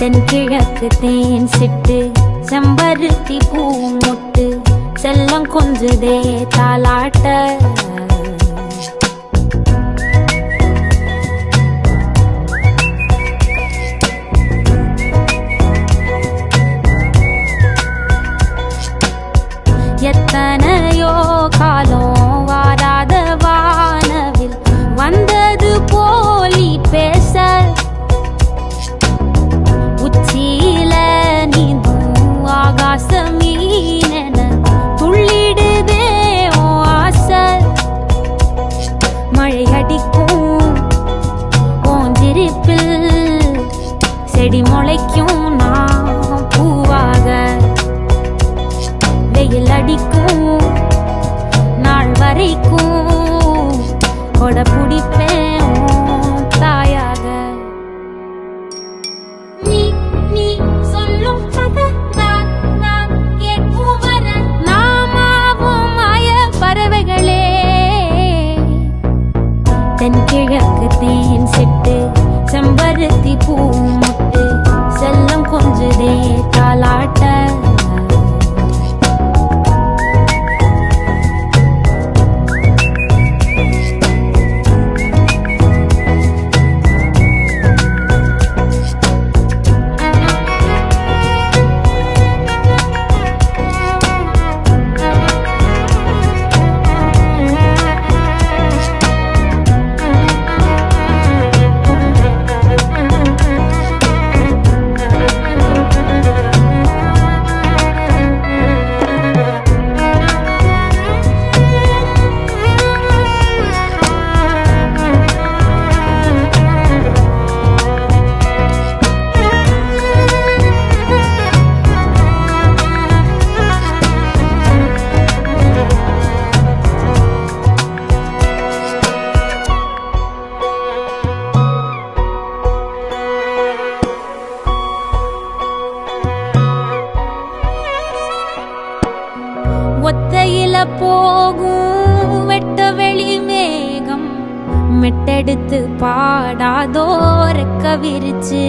தென் கிழக்கு தேன் சிட்டு செம்பருத்தி பூ முட்டு செல்லம் கொஞ்சுதே தாலாட்ட ஓஞ்சிருப்பில் செடி முளைக்கும் நான் பூவாக. வெயில் அடிக்கும் நாள் வரைக்கும் கொட பிடிப்பேன் தாயாக. நீ நீ சொல்லும் கதை நான் நான் கேட்கும் வர நாமாவும் மாய பறவைகளே. தேன் சிட்டு செம்பருத்தி பூ போகும் வெட்ட வெளி மேகம். மெட்டெடுத்து பாடாதோ ரெக்க விரிச்சு.